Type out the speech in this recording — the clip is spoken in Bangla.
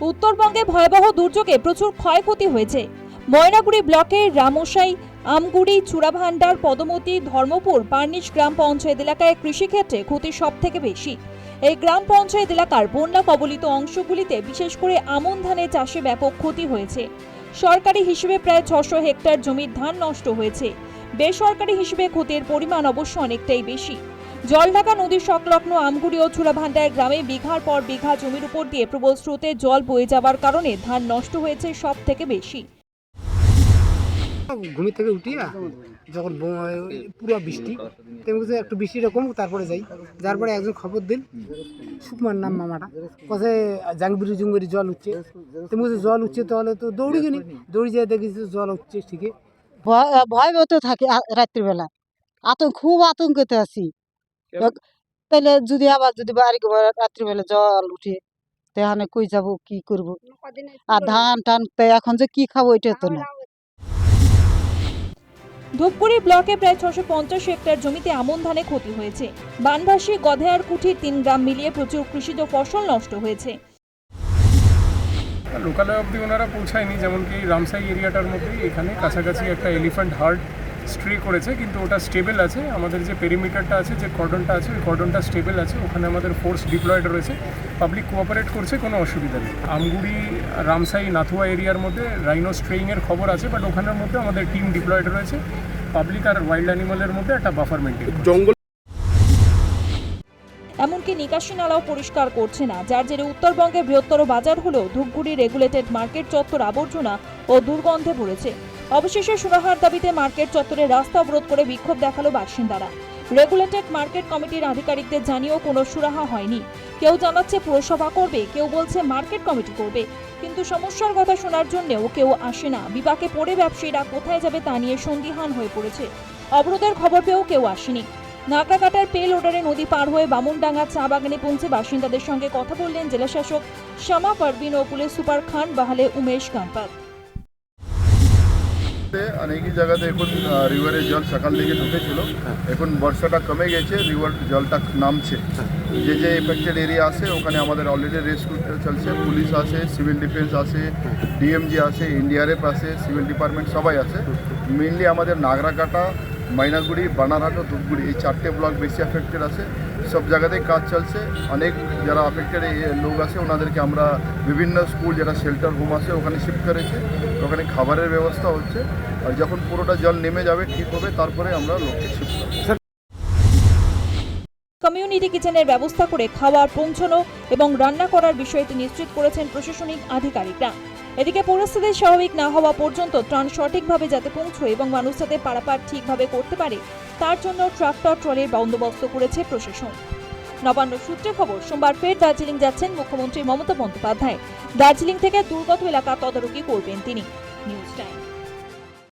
উত্তরবঙ্গে ভয়াবহ দুর্যোগে প্রচুর ক্ষয়ক্ষতি হয়েছে। ময়নাগুড়ি ব্লকের রামসাই, আমগুড়ি, চূড়াভান্ডার, পদমতি, ধর্মপুর, পার্নিশ গ্রাম পঞ্চায়েত এলাকায় কৃষিক্ষেত্রে ক্ষতি সব থেকে বেশি। এই গ্রাম পঞ্চায়েত এলাকার বন্যা কবলিত অংশগুলিতে বিশেষ করে আমন ধানের চাষে ব্যাপক ক্ষতি হয়েছে। সরকারি হিসেবে প্রায় ছশো হেক্টর জমির ধান নষ্ট হয়েছে। বেসরকারি হিসেবে ক্ষতির পরিমাণ অবশ্য অনেকটাই বেশি। জলঢাকা নদী সংলগ্ন আমগুড়ি ও চূড়াভান্ডার গ্রামে বিঘার পর বিঘা জমির উপর দিয়ে প্রবল স্রোতে জল বয়ে যাওয়ার কারণে ধান নষ্ট হয়েছে সব থেকে বেশি। ঘুমি থেকে উঠিয়া যখন পুরো বৃষ্টি তেমনি কিছু একটু বৃষ্টিটা কমুক তারপরে যাই। যার পরে একজন খবর দিন সুকুমার নাম মামাটা কোথায় জাঙ্গিরি জুঙ্গিরি জল উঠছে। তেমনি কিছু জল উঠছে তাহলে তো দৌড়ি গেলি। দৌড়ি যেয়ে দেখি জল উঠছে ঠিকই। ভয় ভয় পেতে থাকে রাত্রিবেলা। আতঙ্ক খুব আতঙ্কতে আছি। তাহলে যদি আবার যদি বাড়ি ঘর রাত্রিবেলা জল উঠে তাহলে কই যাব কি করব? আর ধান টান এখন যে কি খাব এটা তো না। ধূপগুড়ি ব্লকে প্রায় ছশো পঞ্চাশ হেক্টর জমিতে আমন ধানে ক্ষতি হয়েছে। বানভাসী গধেয়ার কুঠির তিন গ্রাম মিলিয়ে প্রচুর কৃষিজ ফসল নষ্ট হয়েছে। লোকালয় অবধি ওনারা পৌঁছায়নি যেমন কি রামসাই এরিয়াটার মধ্যে এখানে কাছাকাছি একটা এলিফ্যান্ট হার্ট স্ট্রে করেছে কিন্তু ওটা স্টেবল আছে। আমাদের যে পেরিমিটারটা আছে যে কর্ডনটা আছে ওই কর্ডনটা স্টেবল আছে। ওখানে আমাদের ফোর্স ডিপ্লয়েড রয়েছে। পাবলিক কোঅপারেট করছে কোনো অসুবিধা নেই। আমগুড়ি রামসাই নাথুয়া এরিয়ার মধ্যে রাইনো স্ট্রেইংয়ের খবর আছে বাট ওখানের মধ্যে আমাদের টিম ডিপ্লয়েড রয়েছে। পাবলিক আর ওয়াইল্ড অ্যানিমালের মধ্যে একটা বাফার মেনটেন জঙ্গল এমনকি নিকাশি নালাও পরিষ্কার করছে না যার জেরে উত্তরবঙ্গের বৃহত্তর বাজার হলেও ধূপগুড়ি রেগুলেটেড মার্কেট চত্বর আবর্জনা ও দুর্গন্ধে ভরেছে। অবশেষে সুরাহার দাবিতে মার্কেট চত্বরে রাস্তা অবরোধ করে বিক্ষোভ দেখাল বাসিন্দারা। রেগুলেটেড মার্কেট কমিটির আধিকারিকদের জানিয়েও কোনো সুরাহা হয়নি। কেউ জানাচ্ছে পুরসভা করবে, কেউ বলছে মার্কেট কমিটি করবে। কিন্তু সমস্যার কথা শোনার জন্যেও কেউ আসে না। বিপাকে পড়ে ব্যবসায়ীরা কোথায় যাবে তা নিয়ে সন্দিহান হয়ে পড়েছে। অবরোধের খবর পেয়েও কেউ আসেনি। নাগরাকাটার পেল ওডারে নদী পার হয়ে বামুনডাঙ্গা চা বাগানে পৌঁছে বাসিন্দাদের সঙ্গে কথা বললেন জেলাশাসক শ্যামা পারভিন ও পুলিশ সুপার খান বাহালে উমেশ কান্তাত অনেকই জায়গাতে এখন রিভারের জল সকাল থেকে ঢুকেছিল। এখন বর্ষাটা কমে গেছে রিভার জলটা নামছে। যে যে এফেক্টেড এরিয়া আছে ওখানে আমাদের অলরেডি রেস্কিউ চলছে। পুলিশ আছে সিভিল ডিফেন্স আছে ডিএমজি আছে এনডিআরএফ আছে সিভিল ডিপার্টমেন্ট সবাই আছে। মেনলি আমাদের নাগরাকাটা মাইনাগুড়ি বানারহাট ও ধূপগুড়ি, এই চারটে ব্লক বেশি অ্যাফেক্টেড আছে। সব জায়গাতেই কাজ চলছে। অনেক যারা অ্যাফেক্টেড লোক আছে, ওনাদেরকে আমরা বিভিন্ন স্কুল যারা শেল্টার হোম আছে, ওখানে শিফট করেছে। ওখানে খাবারের ব্যবস্থা হচ্ছে। আর যখন পুরোটা জল নেমে যাবে, ঠিক হবে, তারপরে আমরা লোককে শিফট করব। কমিউনিটি কিচেনের ব্যবস্থা করে খাওয়ার, পৌঁছানো এবং রান্না করার বিষয়টি নিশ্চিত করেছেন প্রশাসনিক আধিকারিকরা। এদিকে পরিস্থিতি স্বাভাবিক না হওয়া পর্যন্ত ত্রাণ সঠিকভাবে যাতে পৌঁছয় এবং মানুষ যাতে পারাপার ঠিকভাবে করতে পারে, তার জন্য ট্রাক্টর, ট্রলির বন্দোবস্ত করেছে প্রশাসন। নবান্ন সূত্রে খবর, সোমবার ফের দার্জিলিং যাচ্ছেন মুখ্যমন্ত্রী মমতা বন্দ্যোপাধ্যায়। দার্জিলিং থেকে দুর্গত এলাকা তদারকি করবেন তিনি। News time.